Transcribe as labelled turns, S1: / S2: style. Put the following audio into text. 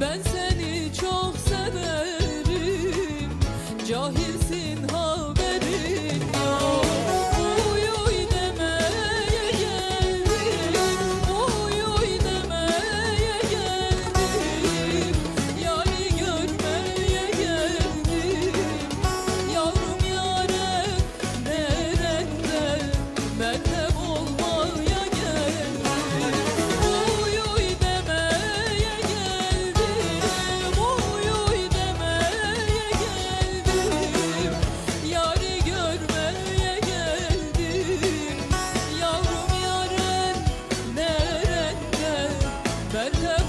S1: Ben seni çok severim. Cahilsin haberin yok Uyuy demeye geldim. Uyuy demeye geldim. Yari görmeye geldim. Yavrum yarem nerede? Benden Jacob.